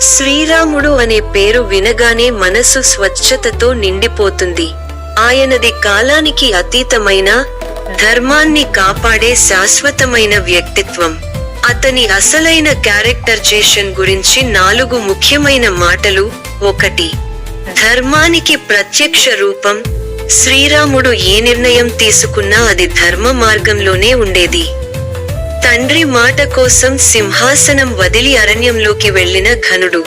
శ్రీరాముడు అనే పేరు వినగానే మనసు స్వచ్ఛతతో నిండిపోతుంది. ఆయనది కాలానికి అతీతమైన ధర్మాన్ని కాపాడే శాశ్వతమైన వ్యక్తిత్వం. అతని అసలైన క్యారెక్టర్జేషన్ గురించి నాలుగు ముఖ్యమైన మాటలు ఒకటి. ధర్మానికి ప్రత్యక్ష రూపం శ్రీరాముడు ఏ నిర్ణయం తీసుకున్నా అది ధర్మ మార్గంలోనే ఉండేది. తండ్రి మాట కోసం సింహాసనం వదిలి అరణ్యంలోకి వెళ్ళిన ఘనుడు.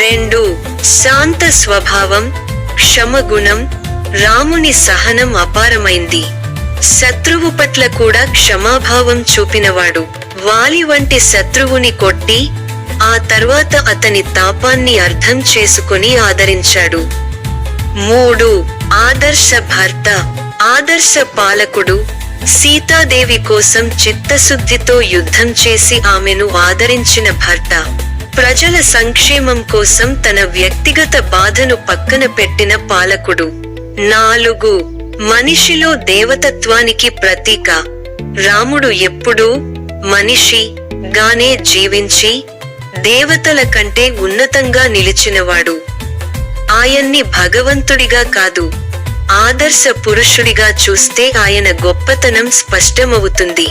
రెండు శాంత స్వభావం క్షమగుణం రాముని సహనం అపారమైంది. శత్రువు పట్ల కూడా క్షమాభావం చూపినవాడు. వాలి వంటి శత్రువుని కొట్టి ఆ తర్వాత అతని తాపాన్ని అర్థం చేసుకుని ఆదరించాడు. మూడు ఆదర్శ భర్త ఆదర్శ పాలకుడు సీతాదేవి కోసం చిత్తశుద్ధితో యుద్ధం చేసి ఆమెను ఆదరించిన భర్త ప్రజల సంక్షేమం కోసం తన వ్యక్తిగత బాధను పక్కన పెట్టిన పాలకుడు. నాలుగు మనిషిలో దేవతత్వానికి ప్రతీక. రాముడు ఎప్పుడూ మనిషి గానే జీవించి దేవతల కంటే ఉన్నతంగా నిలిచినవాడు. ఆయన్ని భగవంతుడిగా కాదు ఆదర్శ పురుషుడిగా చూస్తే ఆయన గొప్పతనం స్పష్టమవుతుంది.